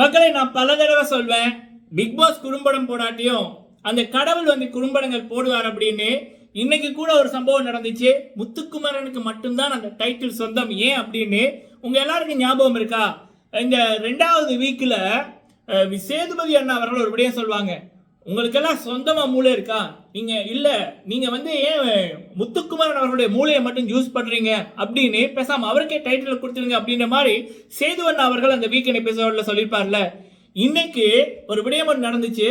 மக்களை நான் பல தடவை சொல்வேன் பிக் பாஸ் குறும்படம் போடாட்டியும் அந்த கடவுள் வந்து குறும்படங்கள் போடுவார் அப்படின்னு இன்னைக்கு கூட ஒரு சம்பவம் நடந்துச்சு. முத்துக்குமரனுக்கு மட்டும்தான் அந்த டைட்டில் சொந்தம். ஏன் அப்படின்னு உங்க எல்லாருக்கும் ஞாபகம் இருக்கா? இந்த ரெண்டாவது வீக்கில் சேதுபதி அண்ணா அவர்கள் ஒரு விடயம் சொல்லுவாங்க உங்களுக்கெல்லாம் சொந்தமாக மூளை இருக்கா? நீங்கள் இல்லை நீங்கள் வந்து ஏன் முத்துக்குமரன் அவர்களுடைய மூளையை மட்டும் யூஸ் பண்ணுறீங்க அப்படின்னு பேசாமல் அவருக்கே டைட்டில் கொடுத்துருங்க அப்படின்ற மாதிரி சேதுவன் அவர்கள் அந்த வீக்கெண்ட் எபிசோடில் சொல்லியிருப்பார்ல. இன்னைக்கு ஒரு விடயம் நடந்துச்சு.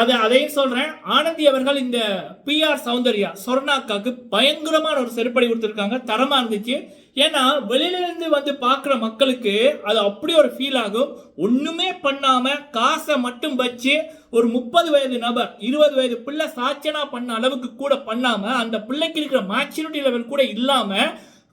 அது அதையும் சொல்றேன். ஆனந்தி அவர்கள் இந்த பிஆர் சௌந்தர்யா சொர்ணாக்காக்கு பயங்கரமான ஒரு செருப்படி கொடுத்துருக்காங்க. தரமா இருந்துச்சு. ஏன்னா வெளியிலிருந்து வந்து பார்க்குற மக்களுக்கு அது அப்படி ஒரு ஃபீல் ஆகும். ஒன்றுமே பண்ணாம காசை மட்டும் வச்சு ஒரு முப்பது வயது நபர் இருபது வயது பிள்ளை சாட்சனா பண்ண அளவுக்கு கூட பண்ணாம அந்த பிள்ளைக்கு இருக்கிற மேச்சுரிட்டி லெவல் கூட இல்லாமல்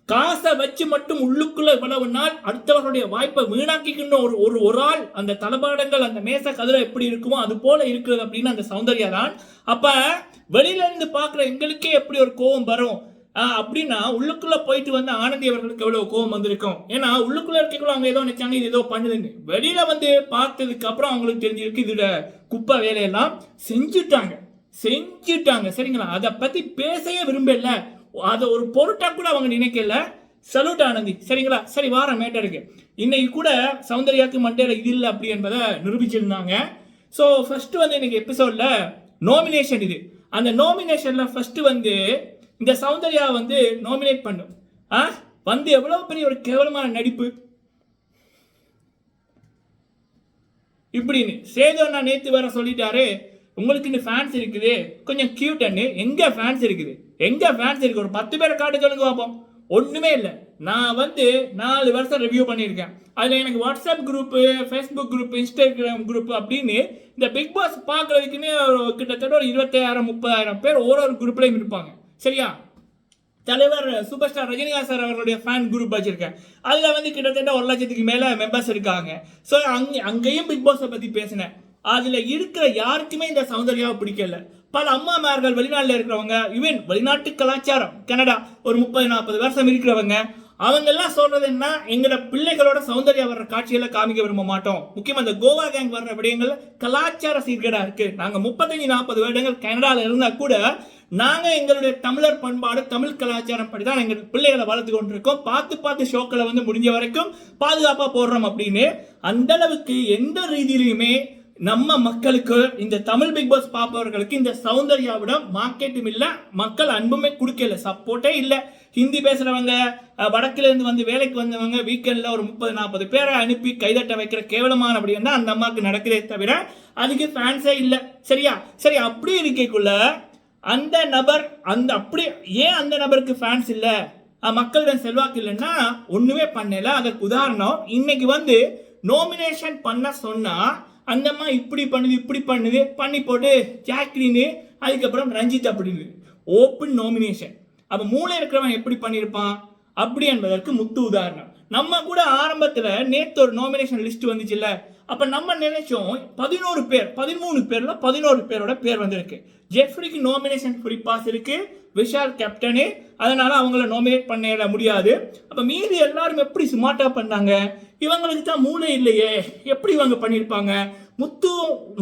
காசை வச்சு மட்டும் உள்ளுக்குள்ள இவ்வளவு நாள் அடுத்தவர்களுடைய வாய்ப்பை வீணாக்கிக்கின்ற ஒரு ஒரு ஒரு ஆள் அந்த தளபாடங்கள் அந்த மேச கதிரை எப்படி இருக்குமோ அது போல இருக்கிறது அப்படின்னு அந்த சௌந்தர்யா தான் அப்ப வெளியில இருந்து பார்க்குற எங்களுக்கே எப்படி ஒரு கோபம் வரும்? அப்படின்னா உள்ளுக்குள்ள போயிட்டு வந்து ஆனந்தி அவர்களுக்கு எவ்வளவு கோபம் வந்திருக்கும்? ஏன்னா உள்ளுக்குள்ள இருக்கக்குள்ள அவங்க ஏதோ நினைச்சாங்க இது ஏதோ பண்ணுதுன்னு. வெளியில வந்து பார்த்ததுக்கு அப்புறம் அவங்களுக்கு தெரிஞ்சிருக்கு இதோட குப்பை வேலையெல்லாம் செஞ்சுட்டாங்க. செஞ்சுட்டாங்க சரிங்களா? அதை பத்தி பேசவே விரும்பல. அதை ஒரு பொருட்டாக கூட அவங்க நினைக்கல. சல்யூட் ஆனந்தி. சரிங்களா? சரி வார மேட்டருக்கு இன்னைக்கு கூட சௌந்தர்யாக்கு மண்டேல இது இல்லை அப்படி என்பதை நிரூபிச்சிருந்தாங்க. ஸோ ஃபர்ஸ்ட் வந்து இன்னைக்கு எபிசோட்ல நாமினேஷன் இது. அந்த நாமினேஷன்ல ஃபர்ஸ்ட் வந்து இந்த சௌந்தர்யா வந்து நாமினேட் பண்ணும். ஆ? வந்து எவ்வளவு பெரிய ஒரு கேவலமான நடிப்பு. இப்படின்னு. சேது அண்ணா நேத்து வேற சொல்லிட்டாரு. உங்களுக்கு இந்த ஃபேன்ஸ் இருக்குது. கொஞ்சம் கியூட் அண்ணு எங்கே ஃபேன்ஸ் இருக்குது? எங்கே ஃபேன்ஸ் இருக்குது? ஒரு பத்து பேரை காட்டு சொல்லுங்க பார்ப்போம் ஒன்றுமே இல்லை. நான் வந்து நாலு வருஷம் ரிவ்யூ பண்ணியிருக்கேன். அதில் எனக்கு WhatsApp group Facebook group Instagram group அப்படின்னு இந்த பிக் பாஸ் பார்க்குறதுக்குன்னு கிட்டத்தட்ட ஒரு இருபத்தாயிரம் முப்பதாயிரம் பேர் ஒரு ஒரு குரூப்லேயும் இருப்பாங்க. சரியா? தலைவர் சூப்பர் ஸ்டார் ரஜினிகாந்த் சார் அவர்களுடைய ஃபேன் குரூப் வச்சுருக்கேன். அதில் வந்து கிட்டத்தட்ட ஒரு லட்சத்துக்கு மேலே மெம்பர்ஸ் இருக்காங்க. ஸோ அங்கே அங்கேயும் பிக் பாஸை பற்றி பேசினேன். அதில் இருக்கிற யாருக்குமே இந்த சௌந்தர்யாவை பிடிக்கல. பல அம்மாமார்கள் வெளிநாட்டில் இருக்கிறவங்க ஈவன் வெளிநாட்டு கலாச்சாரம் கனடா ஒரு முப்பது நாற்பது வருஷம் இருக்கிறவங்க அவங்க எல்லாம் சொல்றது என்ன? எங்களோட பிள்ளைகளோட சௌந்தர்யா வர்ற காட்சிகளை காமிக்க விரும்ப மாட்டோம். முக்கியமா இந்த கோவா கேங் வர்ற விடயங்கள் கலாச்சார சீர்கேடா இருக்கு. நாங்க முப்பத்தஞ்சு நாற்பது வருடங்கள் கனடால இருந்தா கூட நாங்க எங்களுடைய தமிழர் பண்பாடு தமிழ் கலாச்சாரம் படி தான் எங்க பிள்ளைகளை வளர்த்து கொண்டிருக்கோம். பார்த்து பார்த்து ஷோக்களை வந்து முடிஞ்ச வரைக்கும் பாதுகாப்பா போடுறோம் அப்படின்னு அந்த அளவுக்கு எந்த ரீதியிலையுமே நம்ம மக்களுக்கு இந்த தமிழ் பிக் பாஸ் பார்ப்பவர்களுக்கு இந்த சௌந்தர்யாவிடம் மார்க்கெட்டும் இல்லை மக்கள் அன்புமே கொடுக்கல சப்போர்ட்டே இல்லை. ஹிந்தி பேசுறவங்க வடக்கிலேருந்து வந்து வேலைக்கு வந்தவங்க வீக்கெண்டில் ஒரு முப்பது நாற்பது பேரை அனுப்பி கைதட்ட வைக்கிற கேவலமான அப்படின்னா அந்த அம்மாவுக்கு நடக்குதே தவிர அதுக்கு ஃபேன்ஸே இல்லை. சரியா? சரி அப்படி இருக்கக்குள்ள அந்த நபர் அந்த அப்படி ஏன் அந்த நபருக்கு ஃபேன்ஸ் இல்லை? மக்களிடம் செல்வாக்கு இல்லைன்னா ஒன்றுமே பண்ணலை. அதற்கு உதாரணம் இன்னைக்கு வந்து நோமினேஷன் பண்ண சொன்னால் அந்த அம்மா இப்படி பண்ணுது இப்படி பண்ணுது பண்ணி போட்டு ஜாக்லின்னு அதுக்கப்புறம் ரஞ்சித் அப்படின்னு. ஓப்பன் நாமினேஷன் அப்போ மூளை இருக்கிறவன் எப்படி பண்ணியிருப்பான்? அப்படி என்பதற்கு முத்து உதாரணம். நம்ம கூட ஆரம்பத்தில் நேற்று ஒரு நாமினேஷன் லிஸ்ட் வந்துச்சுல்ல. அப்போ நம்ம நினைச்சோம் பதினோரு பேர் பதிமூணு பேரில் பதினோரு பேரோட பேர் வந்திருக்கு. ஜெஃப்ரிக்கு நாமினேஷன் ஃப்ரீ பாஸ் விஷால் கேப்டனு அதனால் அவங்கள நோமினேட் பண்ணிட முடியாது. அப்போ மீதி எல்லாரும் எப்படி ஸ்மார்ட்டாக பண்ணாங்க? இவங்களுக்கு தான் மூளை இல்லையே. எப்படி இவங்க பண்ணியிருப்பாங்க முத்து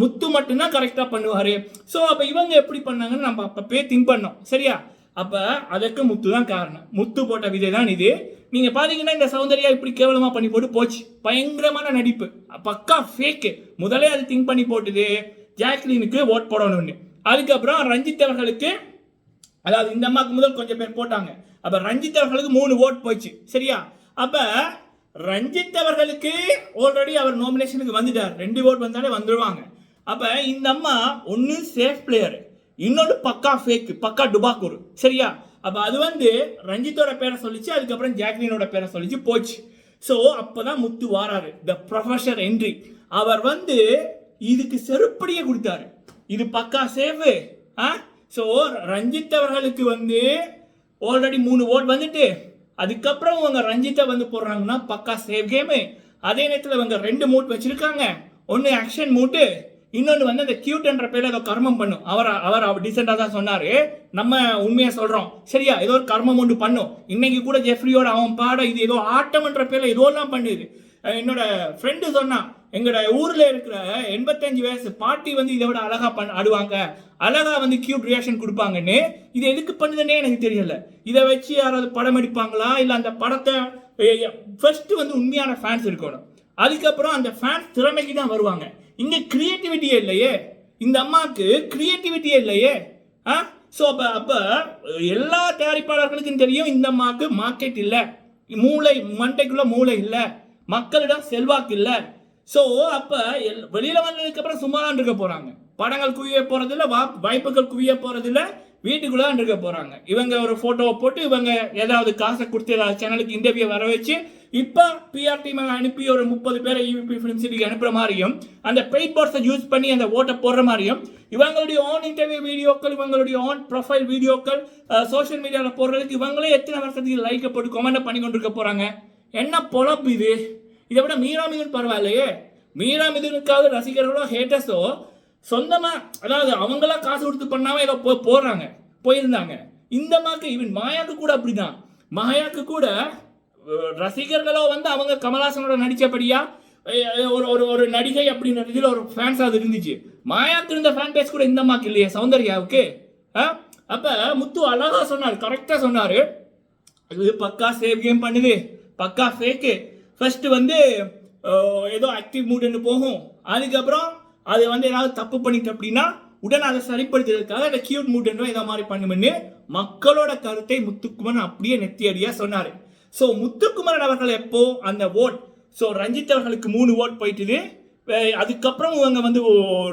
முத்து மட்டும்தான் கரெக்டாக பண்ணுவார். ஸோ அப்போ இவங்க எப்படி பண்ணாங்கன்னு நம்ம அப்பப்பே திங்க் பண்ணோம். சரியா? அப்போ அதற்கு முத்து தான் காரணம். முத்து போட்ட விதை தான் இது. நீங்கள் பார்த்தீங்கன்னா இந்த சௌந்தர்யா இப்படி கேவலமாக பண்ணி போட்டு போச்சு. பயங்கரமான நடிப்பு. பக்கா ஃபேக்கு முதலே அது திங்க் பண்ணி போட்டுது. ஜாக்லினுக்கு ஓட் போடணும்னு. அதுக்கப்புறம் ரஞ்சித் அவர்களுக்கு அதாவது இந்த அம்மாவுக்கு முதல் கொஞ்சம் பேர் போட்டாங்க. அப்ப ரஞ்சித் அவர்களுக்கு மூணு ஓட் போச்சு சரியா? அப்ப ரஞ்சித் அவர்களுக்கு ஆல்ரெடி அவர் நாமினேஷனுக்கு வந்துட்டார். ரெண்டு ஓட் வந்தாலே வந்துடுவாங்க அப்ப இந்த அம்மா ஒன்னு சேஃப் பிளேயர் இன்னொன்று பக்கா ஃபேக் பக்கா டுபாக்கூர். சரியா? அப்ப அது வந்து ரஞ்சித்தோட பேரை சொல்லிச்சு அதுக்கப்புறம் ஜாக்லினோட பேரை சொல்லிச்சு போச்சு. ஸோ அப்பதான் முத்து வாராரு. த ப்ரொஃபஷர் என்ட்ரி அவர் வந்து இதுக்கு செருப்படியே கொடுத்தாரு. இது பக்கா சேஃபு ஆ? ஸோ ரஞ்சித் அவர்களுக்கு வந்து ஆல்ரெடி மூணு ஓட் வந்துட்டு. அதுக்கப்புறம் இவங்க ரஞ்சித்தை வந்து போடுறாங்கன்னா பக்கா சேவ் கேமு அதே நேரத்தில் இவங்க ரெண்டு மூட் வச்சுருக்காங்க. ஒன்று ஆக்ஷன் மூட்டு இன்னொன்று வந்து அந்த கியூட்ன்ற பேரில் ஏதோ கர்மம் பண்ணும். அவர் அவர் அவர் டீசெண்டாக தான் சொன்னார். நம்ம உண்மையாக சொல்கிறோம் சரியா ஏதோ ஒரு கர்மம் ஒன்று பண்ணும். இன்னைக்கு கூட ஜெஃப்ரியோட அவன் பாட இது ஏதோ ஆட்டம்ன்ற பேரில் ஏதோ எல்லாம் பண்ணுது. என்னோட ஃப்ரெண்டு சொன்னான் எங்களோட ஊரில் இருக்கிற எண்பத்தஞ்சு வயசு பாட்டி வந்து இதை விட அழகாக பண்ண ஆடுவாங்க. அழகாக வந்து கியூட் ரியாக்ஷன் கொடுப்பாங்கன்னு இது எதுக்கு பண்ணுதுன்னே எனக்கு தெரியல. இதை வச்சு யாராவது படம் எடுப்பாங்களா? இல்லை அந்த படத்தை ஃபர்ஸ்ட் வந்து உண்மையான ஃபேன்ஸ் இருக்கணும். அதுக்கப்புறம் அந்த ஃபேன்ஸ் திறமைக்கு தான் வருவாங்க. இங்கே கிரியேட்டிவிட்டியே இல்லையே. இந்த அம்மாவுக்கு கிரியேட்டிவிட்டியே இல்லையே. ஆ? ஸோ அப்போ அப்போ எல்லா தயாரிப்பாளர்களுக்கும் தெரியும் இந்த அம்மாவுக்கு மார்க்கெட் இல்லை. மூளை மண்டைக்குள்ளே மூளை இல்லை. மக்களிடம் செல்வாக்கு இல்லை. ஸோ அப்போ எல் வெளியில் வந்ததுக்கப்புறம் சும்மா தான் இருக்க போகிறாங்க படங்கள் குவிய போகிறதில்ல வா வாய்ப்புகள் குவிய போகிறதில்ல வீட்டுக்குள்ளே தான் இருக்க போகிறாங்க இவங்க ஒரு ஃபோட்டோவை போட்டு இவங்க ஏதாவது காசை கொடுத்து ஏதாவது சேனலுக்கு இன்டர்வியூ வர வச்சு இப்போ பிஆர் டீம் அனுப்பி ஒரு முப்பது பேரை யூபி ஃபிலிம் சிட்டிக்கு அனுப்புற மாதிரியும் அந்த பெயிட் பாக்ஸை யூஸ் பண்ணி அந்த ஓட்டை போடுற மாதிரியும் இவங்களுடைய ஆன் இன்டர்வியூ வீடியோக்கள் இவங்களுடைய ஆன் ப்ரொஃபைல் வீடியோக்கள் சோஷியல் மீடியாவில் போடுறதுக்கு இவங்களே எத்தனை வருஷத்துக்கு லைக்கை போட்டு கமெண்ட் பண்ணி கொண்டு இருக்க போகிறாங்க என்ன பொழப்பு இது? இதை விட மீரா மிதுன் பரவாயில்லையே. மீரா மிதுனுக்காவது ரசிகர்களோ ஹேட்டர்ஸோ சொந்தமாக அதாவது அவங்களா காசு கொடுத்து பண்ணாம ஏதோ போ போடுறாங்க போயிருந்தாங்க. இந்த மாக்கு ஈவன் மாயாக்கு கூட அப்படிதான். மாயாக்கு கூட ரசிகர்களோ வந்து அவங்க கமலாசனோட நடித்தபடியா ஒரு ஒரு ஒரு நடிகை அப்படின்ற இதில் ஒரு ஃபேன்ஸ் அது இருந்துச்சு. மாயாக்கு இருந்த ஃபேன் பேஸ் கூட இந்த மாக்கு இல்லையே சௌந்தர்யாவுக்கு. ஆ? அப்போ முத்து அழகா சொன்னார் கரெக்டாக சொன்னார். இது பக்கா சேவ் கேம் பண்ணுது பக்கா ஃபேக்கு ஃபஸ்ட்டு வந்து ஏதோ ஆக்டிவ் மூடுன்னு போகும். அதுக்கப்புறம் அது வந்து ஏதாவது தப்பு பண்ணிட்டு அப்படின்னா உடனே அதை சரிப்படுத்துறதுக்காக அதை கியூட் மூடுன்றோ இதை மாதிரி பண்ணுமென்னு மக்களோட கருத்தை முத்துக்குமரன் அப்படியே நெத்தியடியாக சொன்னார். ஸோ முத்துக்குமரன் அவர்கள் எப்போ அந்த ஓட் ஸோ ரஞ்சித் அவர்களுக்கு மூணு ஓட் போயிட்டுது. அதுக்கப்புறம் இவங்க வந்து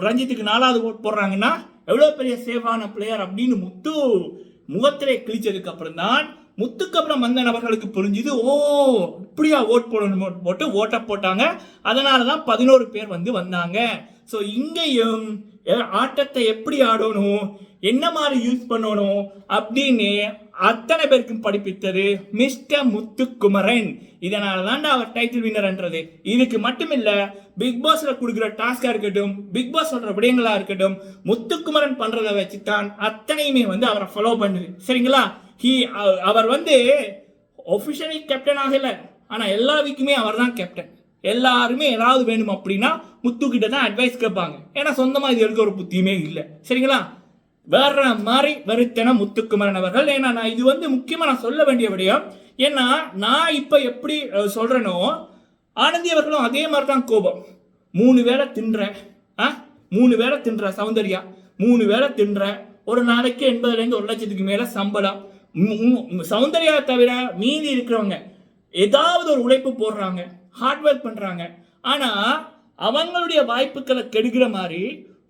ரஞ்சித்துக்கு நாலாவது ஓட் போடுறாங்கன்னா எவ்வளோ பெரிய சேவான பிளேயர் அப்படின்னு முத்து முகத்திலே கிழிச்சதுக்கு அப்புறம் தான் முத்துக்கப்புறம் வந்த நபர்களுக்கு புரிஞ்சுது ஓ இப்படியா ஓட் போடணும் ஓட் போட்டு ஓட்டை போட்டாங்க. அதனால தான் பதினோரு பேர் வந்து வந்தாங்க. ஸோ இங்கேயும் ஆட்டத்தை எப்படி ஆடணும்? என்ன மாதிரி யூஸ் பண்ணணும்? அப்படின்னு அத்தனை பேருக்கும் படிப்பித்தது மிஸ்டர் முத்துக்குமரன். இதனால தான்டா அவர் டைட்டில் வின்னர்ன்றது இதுக்கு மட்டும் இல்லை பிக் பாஸ்ல கொடுக்குற டாஸ்கா இருக்கட்டும் பிக் பாஸ் சொல்ற விடயங்களா இருக்கட்டும் முத்துக்குமரன் பண்றதை வச்சு தான் அத்தனையுமே வந்து அவரை ஃபாலோ பண்ணுது. சரிங்களா? ஹீ அவர் வந்து ஒஃபிஷியலி கேப்டன் இல்லை ஆனால் எல்லா வீக்குமே அவர் தான் கேப்டன் எல்லாருமே ஏதாவது வேணும் அப்படின்னா முத்துக்கிட்ட தான் அட்வைஸ் கேட்பாங்க. ஏன்னா சொந்தமாக இது எடுக்க ஒரு புத்தியுமே இல்லை. சரிங்களா? வேற மாதிரி வெறுத்தன முத்துக்குமரன் அவர்கள். ஏன்னா நான் இது வந்து முக்கியமாக நான் சொல்ல வேண்டிய விடயம். ஏன்னா நான் இப்போ எப்படி சொல்கிறேனோ ஆனந்தியவர்களும் ஆனந்தி அவர்களும் அதே மாதிரி தான் கோபம். மூணு வேளை தின்ற ஆ? மூணு வேளை தின்ற சௌந்தர்யா. மூணு வேளை தின்ற ஒரு நாளைக்கு எண்பதுலேருந்து ஒரு லட்சத்துக்கு மேலே சம்பளம். சௌந்தர்யா தவிர மீதி இருக்கிறவங்க ஏதாவது ஒரு உழைப்பு போடுறாங்க ஹார்ட் ஒர்க் பண்ணுறாங்க ஆனால் அவங்களுடைய வாய்ப்புகளை கெடுக்கிற மாதிரி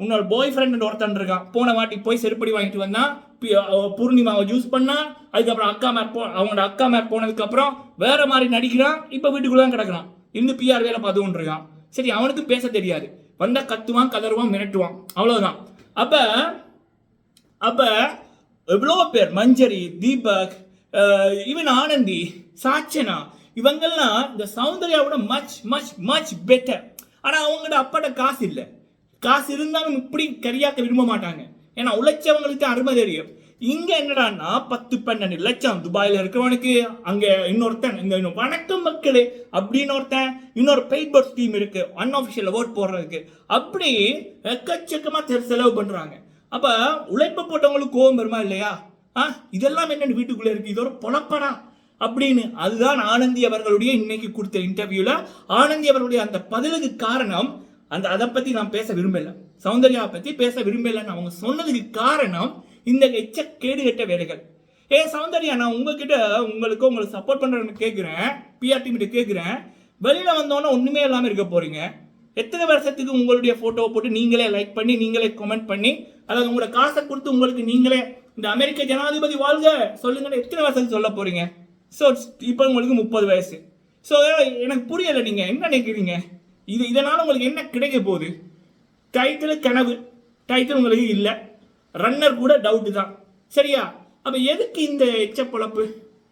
உன்னோட பாய் ஃப்ரெண்ட் ஒருத்தன் இருக்கான். போன வாட்டி போய் செருப்படி வாங்கிட்டு வந்தான் பூர்ணிமாவை யூஸ் பண்ணா அதுக்கப்புறம் அக்கா மேப் போ அவங்களோட அக்கா மேப் போனதுக்கப்புறம் வேற மாதிரி நடிக்கிறான் இப்போ வீட்டுக்குள்ளே தான் கிடக்குறான் இன்னும் பிஆர் வேலை பார்த்துக்கிட்டு இருக்கான். சரி அவனுக்கு பேச தெரியாது. வந்தால் கத்துவான் கதறுவான் மிரட்டுவான். அவ்வளோதான் அப்போ அப்போ எவ்வளோ பேர் மஞ்சரி தீபக் ஈவன் ஆனந்தி சாச்சனா இவங்கெல்லாம் இந்த சௌந்தர்யாவோட மச் மச் மச் பெட்டர் ஆனால் அவங்கள்ட்ட அப்பாட்ட காசு இல்லை. காசு இருந்தாலும் இப்படி கரியாக்க விரும்ப மாட்டாங்க. ஏன்னா உழைச்சவங்களுக்கு அருமை தெரியும். இங்கே என்னடான்னா பத்து பன்னெண்டு லட்சம் துபாயில் இருக்கிறவனுக்கு அங்கே இன்னொருத்தன் இந்த இன்னும் வணக்கம் மக்களே அப்படின்னு ஒருத்தன் இன்னொரு பெய்ட் பர்ஸ் டீம் இருக்குது அன்ஆஃபிஷியல் ஓட் போடுறதுக்கு. அப்படி எக்கச்சக்கமாக செலவு பண்ணுறாங்க அப்போ உழைப்பு போட்டவங்களுக்கு கோபம் வருமா இல்லையா? ஆ இதெல்லாம் என்னென்னு வீட்டுக்குள்ளே இருக்குது இது ஒரு பொழப்பனா அப்படின்னு அதுதான் ஆனந்தி அவர்களுடைய இன்னைக்கு கொடுத்த இன்டர்வியூவில் ஆனந்தி அவர்களுடைய அந்த பதிலுக்கு காரணம் அந்த அதை பற்றி நான் பேச விரும்பலை. சௌந்தர்யாவை பற்றி பேச விரும்பலைன்னு அவங்க சொன்னதுக்கு காரணம் இந்த எச்ச கேடுகெட்ட வேலைகள். ஏ சௌந்தர்யா நான் உங்ககிட்ட உங்களுக்கு உங்களுக்கு சப்போர்ட் பண்ணுறேன்னு கேட்குறேன் பிஆர்டி டீம் கேட்குறேன் வெளியில் வந்தோன்னே ஒன்றுமே இல்லாமல் இருக்க போகிறீங்க எத்தனை வருஷத்துக்கு உங்களுடைய ஃபோட்டோவை போட்டு நீங்களே லைக் பண்ணி நீங்களே கமெண்ட் பண்ணி அதாவது உங்களோட காசை கொடுத்து உங்களுக்கு நீங்களே இந்த அமெரிக்க ஜனாதிபதி வாழ்க சொல்லுங்கன்னு எத்தனை வருஷத்துக்கு சொல்ல போறீங்க? ஸோ இப்போ உங்களுக்கு முப்பது வயசு. ஸோ எனக்கு புரியலை நீங்கள் என்ன நினைக்கிறீங்க? இது இதனால் உங்களுக்கு என்ன கிடைக்க போகுது? டைட்டில் கனவு. டைட்டில் உங்களுக்கு இல்லை. ரன்னர் கூட டவுட்டு தான். சரியா? அப்போ எதுக்கு இந்த எச்ச பொழப்பு?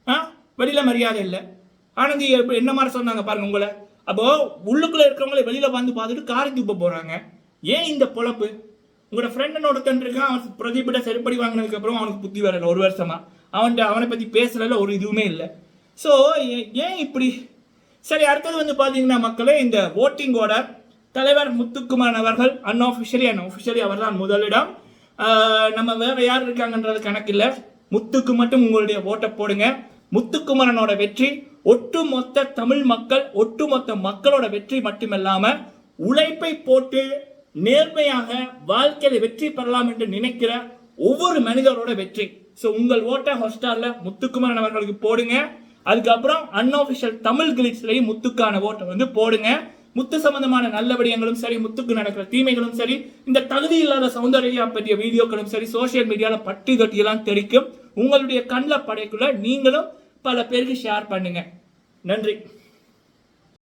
ஆ? வெளியில் மரியாதை இல்லை. ஆனந்தி என்ன மாதிரி சொன்னாங்க பாருங்க உங்களை. அப்போ உள்ளுக்குள்ள இருக்கிறவங்கள வெளியில வந்து பார்த்துட்டு காரி தூப்ப போறாங்க. ஏன் இந்த பொழப்பு? உங்களோட ஃப்ரெண்ட் ஒருத்தன் இருக்கான் அவன் பிரதீப்பிட்ட செருப்படி வாங்கினதுக்கு அப்புறம் அவனுக்கு புத்தி வரல ஒரு வருஷமா. அவன்கிட்ட அவனை பத்தி பேசல ஒரு இதுவுமே இல்லை. ஸோ ஏன் இப்படி? சரி அடுத்தது வந்து பார்த்தீங்கன்னா மக்களே இந்த ஓட்டிங்கோட தலைவர் முத்துக்குமார் அவர்கள் அன்ஆஃபிஷியலி அண்ட் ஆஃபிஷியலி அவர் தான் முதலிடம் நம்ம வேற யார் இருக்காங்கன்றது கணக்கு இல்லை முத்துக்கு மட்டும் உங்களுடைய ஓட்டை போடுங்க. முத்துக்குமரனோட வெற்றி ஒட்டுமொத்த தமிழ் மக்கள் ஒட்டுமொத்த மக்களோட வெற்றி மட்டுமல்லாம உழைப்பை போட்டு நேர்மையாக வாழ்க்கையில வெற்றி பெறலாம் என்று நினைக்கிற ஒவ்வொரு மனிதரோட வெற்றி. ஸோ உங்கள் ஓட்டை ஹாட்ஸ்டார்ல முத்துக்குமரன் அவர்களுக்கு போடுங்க. அதுக்கப்புறம் அன்ஆஃபிஷியல் தமிழ் கிளிட்ஸ்லையும் முத்துக்கான ஓட்டை வந்து போடுங்க. முத்து சம்பந்தமான நல்ல விடயங்களும் சரி முத்துக்கு நடக்கிற தீமைகளும் சரி இந்த தகுதி இல்லாத சௌந்தர்யா பற்றிய வீடியோக்களும் சரி சோசியல் மீடியால பட்டி தொட்டியெல்லாம் தெரிக்கும். உங்களுடைய கண்ணில் படைக்குள்ள நீங்களும் பல பேருக்கு ஷேர் பண்ணுங்க. நன்றி.